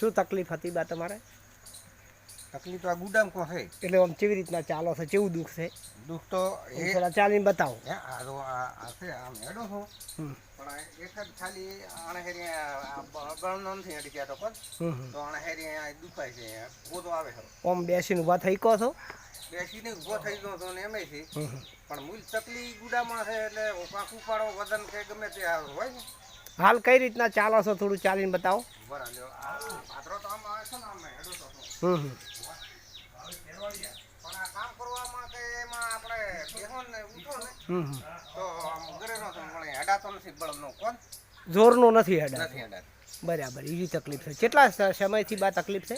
શું તકલીફ હતી બા તમારે? તકલીફ તો આ ગુડામ કો છે. એટલે આમ કેવી રીતના ચાલો છે કેવું દુઃખ છે? દુઃખ તો એ થોડા ચાલીને બતાવો. હે, આ તો આ છે આમ હેડો છો. પણ એક જ ખાલી આણે હેરી આ બ- બળનો નથી હેડી ગયા તો પણ. તો આણે હેરી આ દુખાય છે ગોદો આવે છે. આમ બેસીને ઊભા થઈ કહો છો? બેસીને ઊભો થઈ ગયો તો ને એમે છે. પણ મૂળ તકલીફ ગુડામાં છે એટલે પાંખું પાડો વજન કે ગમે તે હોય ને? હાલ કઈ રીતના ચાલો છો થોડું ચાલીને બતાવો. હમ જોરનું નથી હેડા બરાબર એવી તકલીફ છે. કેટલા સમયથી બા તકલીફ છે?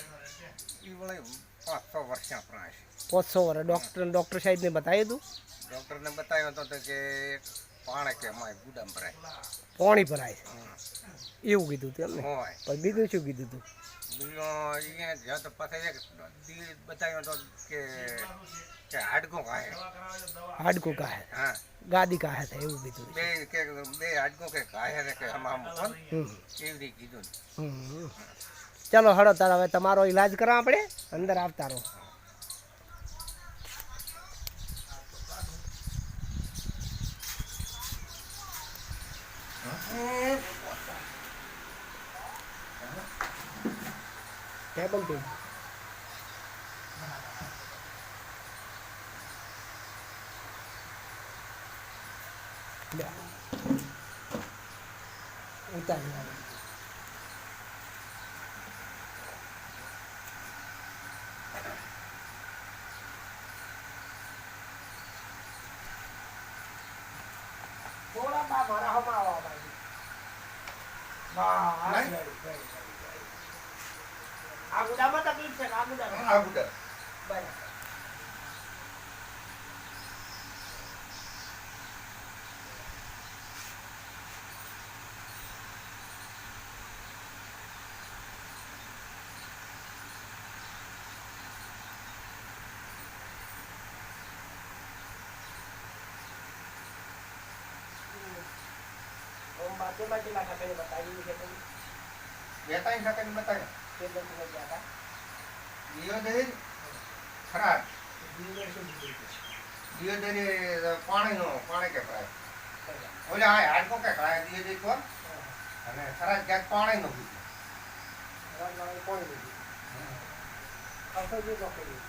પાંચસો વર્ષ. ડૉક્ટર ડૉક્ટર સાહેબને બતાવ્યું હતું ડૉક્ટરને બતાવ્યો હતો તો કે પાણે કે ભરાય. પાણી ભરાય છે. એવું કીધું હતું એમને. પણ બીજું શું કીધું હતું બીજો તો પછી એક દી બતાવ્યો હતો કે કે હાડકો કાહે હાડકું કાહે હા. ગાદી કાહે થાય એવું કીધું બે કે બે હાડકો કે કાહે છે કે એવી કીધું. ચાલો હળો તારા હવે તમારો ઈલાજ કરવા આપણે અંદર આવતા રહો. ટેબલ ટેબલ લે. ઉતારી લાવો. થોડા બા મારા હમણાં આવવા બાજુ. બસ, નહીં? very, very, very, very. આ ગુડામાં તકલીફ છે આ ગુડામાં. આ ગુડા. બરાબર. બાતે લાગા પેલે બતાવી છે તો બે ત્રણ સેકન્ડ બતાવ્યો. ટેબલ પર ગયા હતા. દિયોદરી ખરાબ બીજું શું છે? દિયોદરી પાણીનો પાણી કે બરાબર. ઓલે હા હાડકો કે ભરાય દિયોદરી કોણ. અને ખરાબ ક્યાંક પાણીનો? અસર જે પકડી.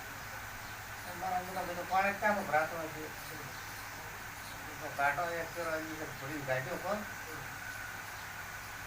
મારા બધા બધું પાણી ક્યાં ભરાતો તો કાંટો એક ફેરો આવી છે ભરી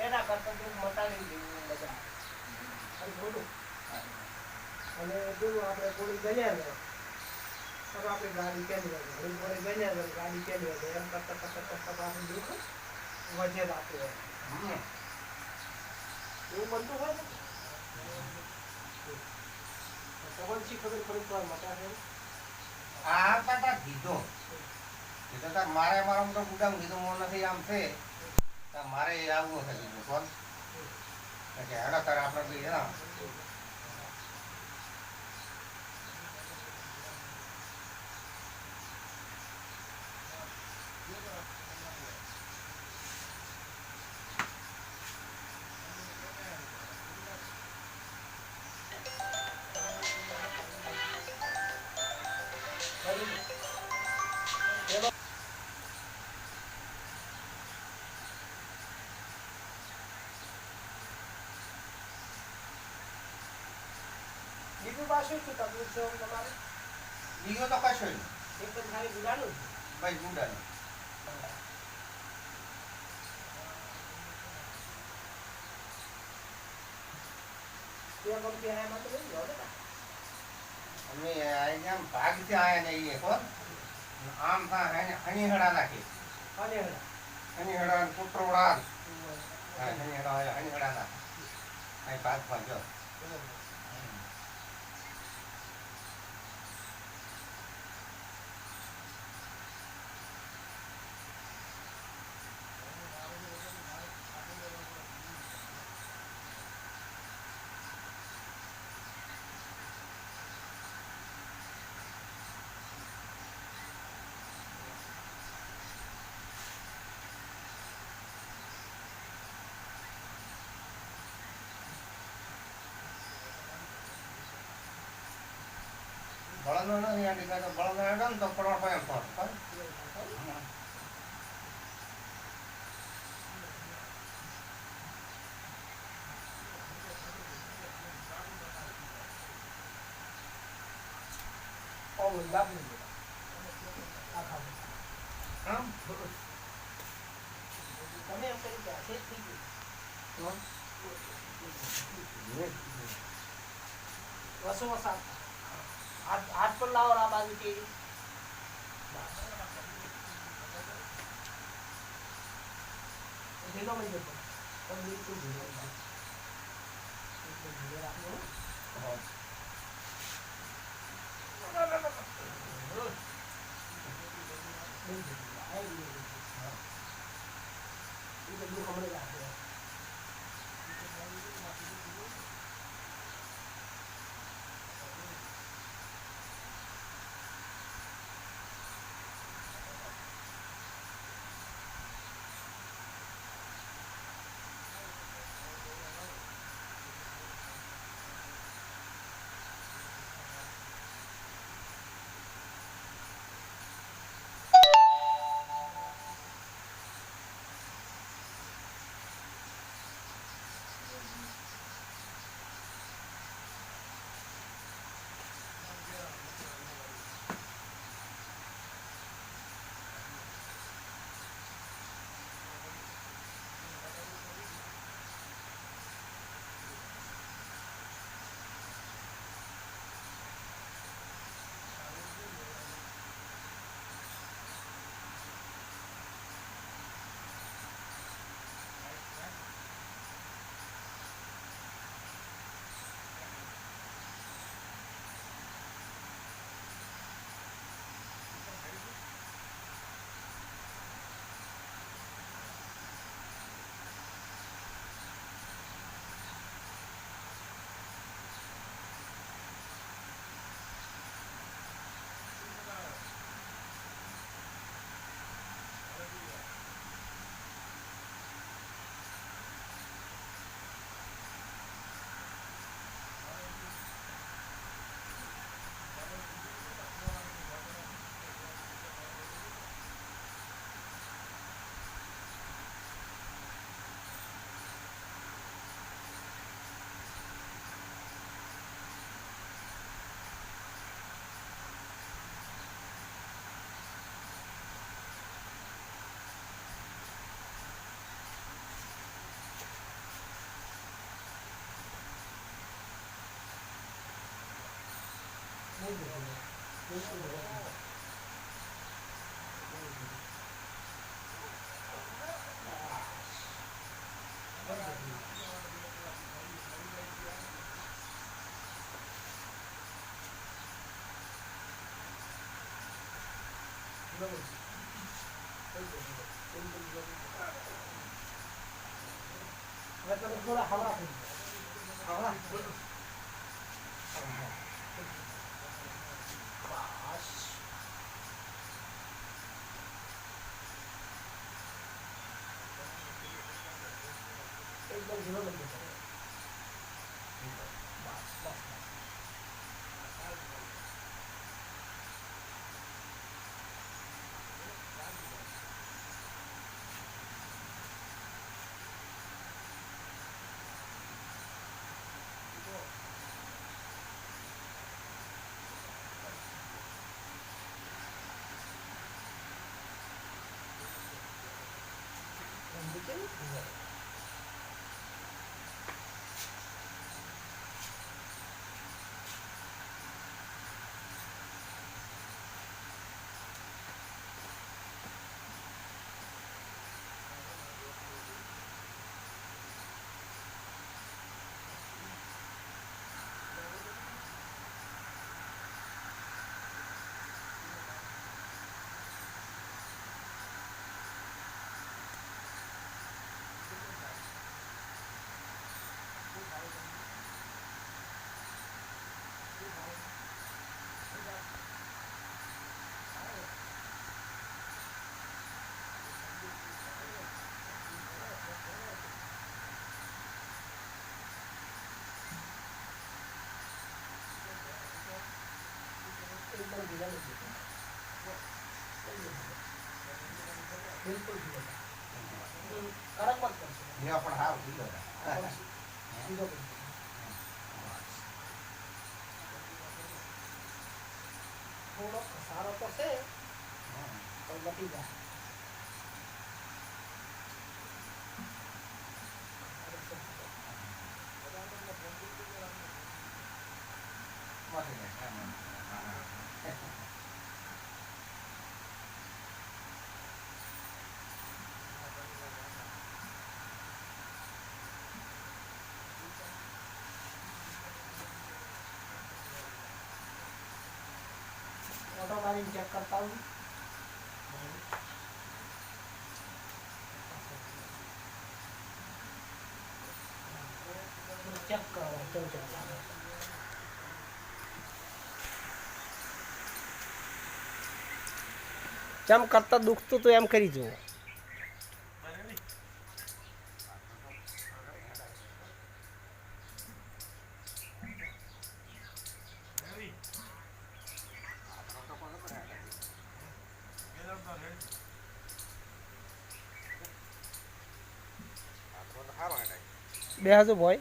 એના કરતા દુઃખ મટાડી દેવું બધા. અને બોલું અને પેલું આપણે થોડી ગણ્યા ને હવે આપણી ગાડી કેવી હોય થોડી થોડી ગણ્યા ને ગાડી કેમ હોય એમ કરતા કરતા કરતા આપણું દુઃખ વધે રાખે એવું બનતું હોય ને? પવનથી ખબર થોડીક વાર મટાડે આ કાકા કીધો. કીધો તાર મારે મારા મોટો ગુદામ કીધું હું નથી આમ છે. મારે આવવું કીધું કોણ કે હેડો તારે આપણે બી એના બીજું પાછું શું તકલીફ છે તમારે બીજો તો કશો નહીં એક જ ખાલી ગુડાનું જ? ભાઈ ગુડાનો બે ગમતી એમાં તો લઈ જાઓ ને. અમે અહીંયા આમ ભાગથી આયા ને એ કોણ આમ થા હણી હડા નાખી અને હળા. હણી હડા કૂતરોડા હમ. હણી હડા હણી હડા નાખી અહીં ભાગમાં જો બરાબર. બળદનો નથી આંટી કાંઈ તો બળદનો હેડો ને તો પડવા પડે એમ પણ, ખબર? ઓલું દાબી દે. આખા. આમ? તમે એમ કર્યું કે આ સેજ થઈ ગયું. વસો વસા હાથ હાથ પર લાવો આ બાજુ કેરી ઢીલો મળી જતો પણ બિલકુલ ઢીલો રાખજો હો. બહુ ઢીલો. આ ઈ ઢીલો. ઈ બધું હમણાં રાખજો. બહુ ઢીલો. બિલકુલ ઢીલો. બહુ ઢીલો. બરાબર. બહુ ઢીલો. બિલકુલ ઢીલો. હવે તમે થોડા હળવા થઈ જાઓ. હળવા. બસ. એકદમ ઝીરો લખી શકો. બસ, બસ, બસ. એમ બીજું? બીજા નથી. બિલકુલ સારો તો છે પણ મટી જાય મટી જાય. એમ. હા. ઓટો મારીને ચેક કરતા હું ચેક કરો કેમ ચેક લાગે ચમ કરતા દુખતું તો એમ કરી જુઓ. બે હજુ ભાઈ.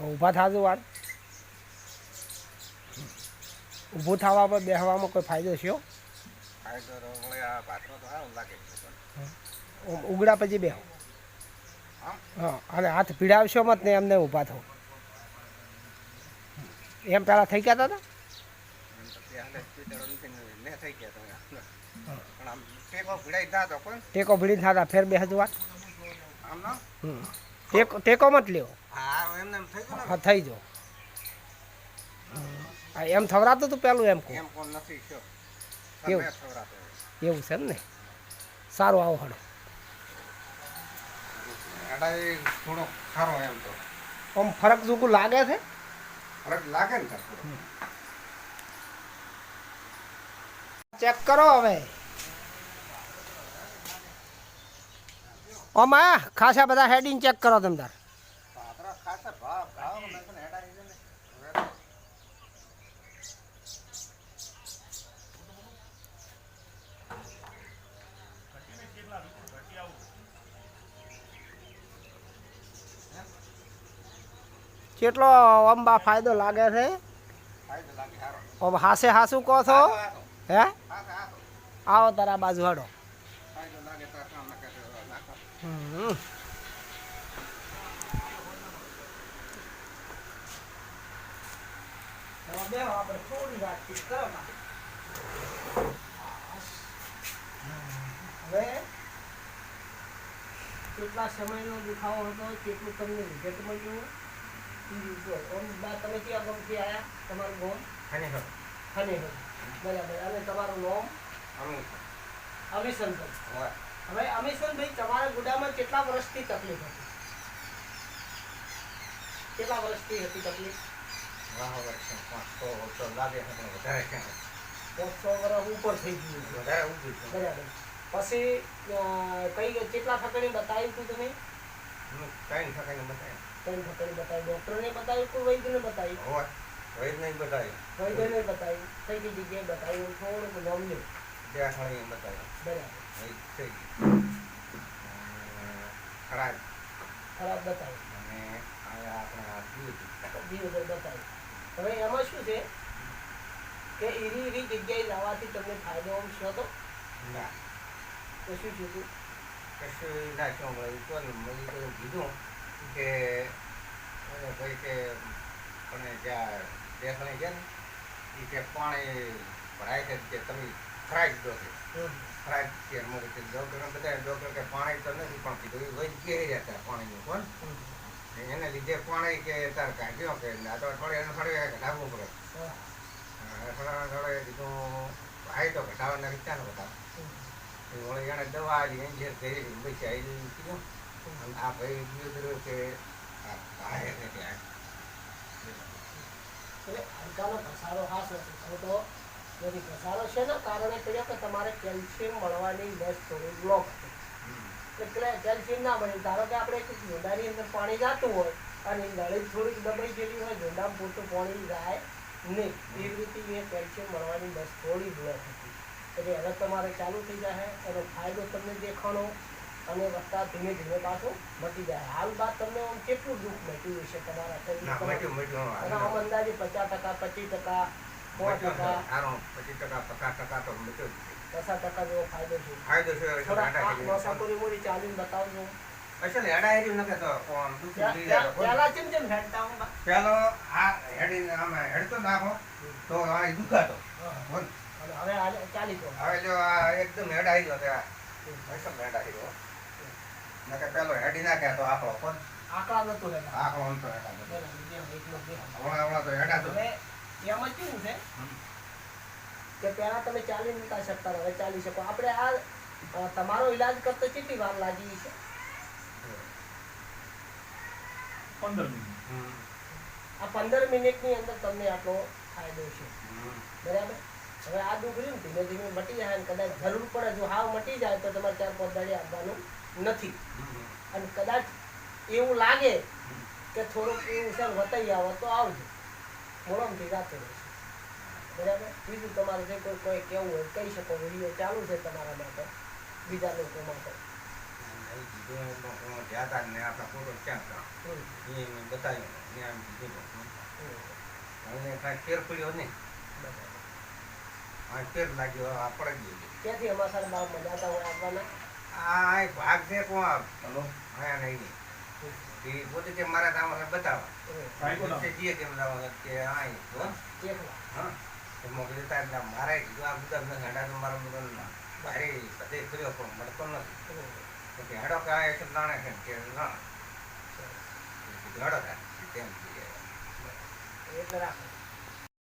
ઊભા થાજો વાર ઊભું થવા પર બેસવામાં કોઈ ફાયદો. ઉ- ઉગડા પછી બેહો? હા? અને હાથ પીડાવશો મત ને એમને ઊભા થો એમ પેલા થઈ ગયા હતા ટેકો ભીડી થતા ફેર બે હજુ વાત. ટેકો મત લ્યો. હા થઈ ગયું હા એમ થવરાતું હતું પેલું એમ કહું. એમ કોણ નથી હોય. એવું છે એમ ને? સારું આવો હડો થોડો ખારો એમ તો. આમ ફરક જોકું લાગે છે? ફરક લાગે ને ચેક કરો હવે. આમાં ખાસા બધા હેડિંગ ચેક કરો તમે તાર પાતળા ખાસા ભાવ ભાવ મેં તને હેડાય છે ને હવે કેટલો અંબા ફાયદો લાગે છે ઓમ હાસે હાસું કહો છો. હે હાસો, હાસો. આવો તારા બાજુ હડો ફાયદો લાગે તાર કામ ના કરે તો નાખો. હમ. હવે બેહો, આપણે થોડી વાતચીત કરો ના. હવે કેટલા સમયનો દુખાવો હતો કેટલું તમને રિઝલ્ટ મળ્યું તમે ક્યાં ગામથી આયા? તમારું ગામ? ખાલી કરો. ખનેર બરાબર. અને તમારું નામ? હોય. હવે અમિશનભાઈ તમારા ગુડામાં કેટલા વર્ષથી તકલીફ હતી? કેટલા વર્ષથી હતી તકલીફ? વાહ, વર્ષ પાંચ, છ વર્ષ લાગે પણ વધારે. દોઢસો વર્ષ ઉપર થઈ ગયું. વધારે બરાબર. પછી કઈ કેટલા ઠકડી બતાવ્યું હતું તમે? કઈ કાંઈ થકાઈને બતાવ્યું. કઈ બતાવી ડોક્ટરને બતાવ્યું કોઈ વૈદ્યને બતાવ્યું હોય. વૈદ્યને બતાવી. બતાવ્યું. વૈદ્યને બતાવ્યું કઈ કઈ જગ્યાએ બતાવ્યું? થોડુંક નામ ત્યાં અઠવાડિયે બતાવ્યું. બરાબર. થઈ ગયું. ખરાબ. ખરાબ બતાવ્યું અને આ આપણે આ બી વગર બતાવ્યું હવે એમાં શું છે કે એવી એવી જગ્યાએ લાવવાથી તમને ફાયદો છે તો? ના. તો શું થયું હતું? કશું ના શું મળ્યું તો ને મેં તો કીધું કે ઓલે ભાઈ કે પણ જ્યાં દેખાણી છે ને એ કે પાણી ભરાય છે કે તમે ફ્રાય દો છે. ખરાઈ છે. કે ડૉક્ટર બતાવ્યું ડૉક્ટર કે પાણી તો નથી પણ કીધું. એ વહી કે પાણીનું કોણ એને લીધે પાણી કે તાર કાઢ્યો કે આ તો અઠવાડિયે અઠવાડિયે ઘટાડવું પડે. અઠવાડિયે અઠવાડિયે કીધું ભાઈ તો ઘટાડવાના રીતના ન ઘટાડ? હમ. વળી એને દવા આવી એની જે થઈ પછી આવી કીધું અને આ ભાઈ કીધું કે આ ભાઈ છે કે એટલે હાડકાનો ઘસારો હા સર તો નથી ઘસારો છે ને કારણે પડ્યો કે તમારે કેલ્શિયમ મળવાની નસ થોડી બ્લોક હતી? એટલે કેલ્શિયમ ના મળે. ધારો કે આપણે એક મોઢાની અંદર પાણી જતું હોય અને નળી થોડીક દબાઈ ગયેલી હોય જોડામ પૂરતું પાણી જાય નહીં. એવી રીતે એ કેલ્શિયમ મળવાની બસ થોડી બ્લોક હતી. એટલે હવે તમારે ચાલુ થઈ જાય એનો ફાયદો તમને દેખાણો અને વસ્તા ધીમે ધીમે પાછું મટી જાય. હાલ બાદ તમને આમ કેટલું દુઃખ મટ્યું હશે તમારા શરીર આમ અંદાજે પચાસ ટકા પચીસ ટકા પચીસ ટકા પચાસ ટકા તો મટ્યું પચાસ ટકા જેવો ફાયદો છે. ફાયદો છે થોડા નોસાપુરી મોડી ચાલીને બતાવજો. અસલ હેડા હેરી ન કહેતો કોણ દુખી થઈ જાય કોણ? પેલા ચેમ ચેમ હેડતા હું? બા? આ હેડી આમ હેડતો નાખો તો આ દુખાતો. હવે ચાલી તો હવે જો આ એકદમ હેડા આવી ગયો તો આ. એકદમ હેડા આવી ગયો. નકે પેલો હેડી નાખે તો આખો કોણ આકડા નતો હેડતા આખો નતો હેડા. હમણાં હમણાં તો હેડા તો. એમાં કેવું છે કે પહેલા તમે ચાલી નતા શકતા હવે ચાલી શકો. આપણે આ તમારો ઈલાજ કરતો કેટલી વાર લાગી છે પંદર મિનિટ. હમ. આ પંદર મિનિટની અંદર તમને આટલો ફાયદો છે. બરાબર? હવે આ દુઃખ રહ્યું ધીમે ધીમે મટી જાય અને કદાચ જરૂર પડે જો હાવ મટી જાય તો તમારે ચાર પાંચ દાડી આપવાનું નથી. અને કદાચ એવું લાગે કે થોડુંક એવું ને વતાઈ આવો તો આવજો. મોડમથી રાતે બરાબર? બીજું તમારે જે કોઈ કોઈ કહેવું હોય કહી શકો વીડિયો ચાલુ છે તમારા માટે બીજા લોકો માટે. ને બતાવ્યું. ને લાગ્યો આપણે ક્યાંથી અમારા બાપ મજાતા હોય આવવાના? આ એક ભાગ છે કોણ? હલો. હા નહીં. એ પોતે કે મારા કામ બતાવવા હમ, રાયકોટ પોતે જીએ કેમ લાવો? કે આ હા. મોકલી તા મારે કીધું આ બધા બધા ગાંડા તો મારા બધા ભારે બધે કર્યો પણ મળતો નથી. તો કે હેડો નાણે છે કે ના. હેડો કાંઈ તેમ. એટલે રાખો.